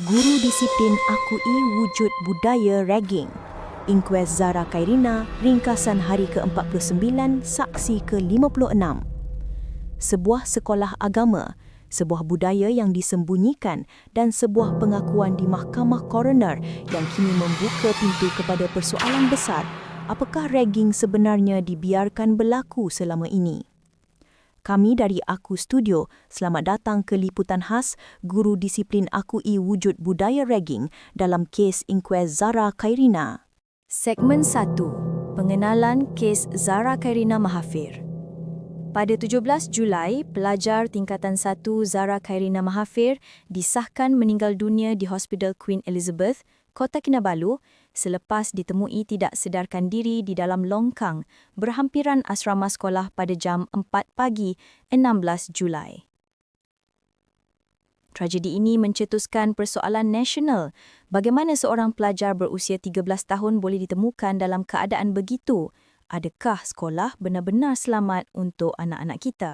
Guru Disiplin Akui Wujud Budaya Ragging. Inkuest Zara Kairina, ringkasan hari ke-49, saksi ke-56. Sebuah sekolah agama, sebuah budaya yang disembunyikan dan sebuah pengakuan di Mahkamah Coroner yang kini membuka pintu kepada persoalan besar apakah ragging sebenarnya dibiarkan berlaku selama ini. Kami dari Aku Studio, selamat datang ke liputan khas Guru Disiplin Akui Wujud Budaya Ragging dalam kes inkuest Zara Kairina. Segmen 1. Pengenalan kes Zara Kairina Mahafir. Pada 17 Julai, pelajar tingkatan 1 Zara Kairina Mahafir disahkan meninggal dunia di Hospital Queen Elizabeth, Kota Kinabalu selepas ditemui tidak sedarkan diri di dalam longkang berhampiran asrama sekolah pada jam 4 pagi 16 Julai. Tragedi ini mencetuskan persoalan nasional bagaimana seorang pelajar berusia 13 tahun boleh ditemukan dalam keadaan begitu. Adakah sekolah benar-benar selamat untuk anak-anak kita?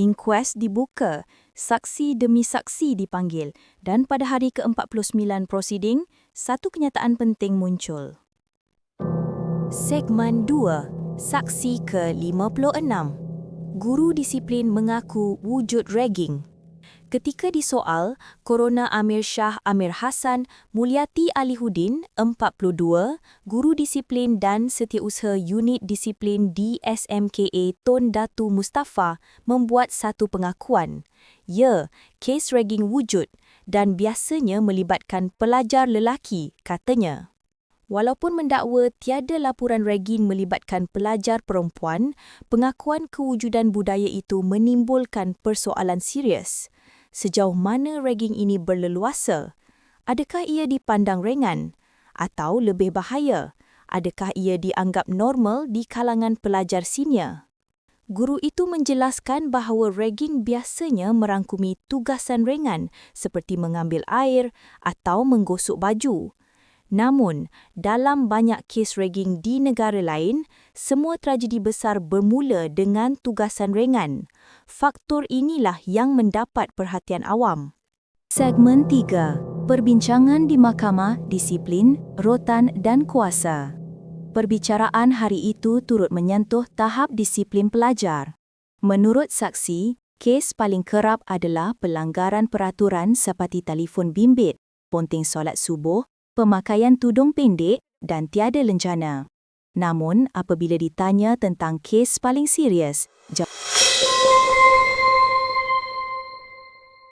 Inkuest dibuka, saksi demi saksi dipanggil dan pada hari ke-49 prosiding, satu kenyataan penting muncul. Segmen 2, saksi ke-56. Guru disiplin mengaku wujud ragging. Ketika disoal, Corona Amir Shah Amir Hassan, Mulyati Alihuddin, 42, Guru Disiplin dan Setiausaha Unit Disiplin DSMKA Tun Datu Mustafa membuat satu pengakuan. Ya, kes ragging wujud dan biasanya melibatkan pelajar lelaki, katanya. Walaupun mendakwa tiada laporan ragging melibatkan pelajar perempuan, pengakuan kewujudan budaya itu menimbulkan persoalan serius sejauh mana ragging ini berleluasa? Adakah ia dipandang ringan? Atau lebih bahaya, adakah ia dianggap normal di kalangan pelajar senior? Guru itu menjelaskan bahawa ragging biasanya merangkumi tugasan ringan seperti mengambil air atau menggosok baju. Namun, dalam banyak kes ragging di negara lain, semua tragedi besar bermula dengan tugasan ringan. Faktor inilah yang mendapat perhatian awam. Segmen 3. Perbincangan di Mahkamah Disiplin, Rotan dan Kuasa. Perbicaraan hari itu turut menyentuh tahap disiplin pelajar. Menurut saksi, kes paling kerap adalah pelanggaran peraturan seperti telefon bimbit, ponting solat subuh pemakaian tudung pendek dan tiada lencana. Namun, apabila ditanya tentang kes paling serius, jawab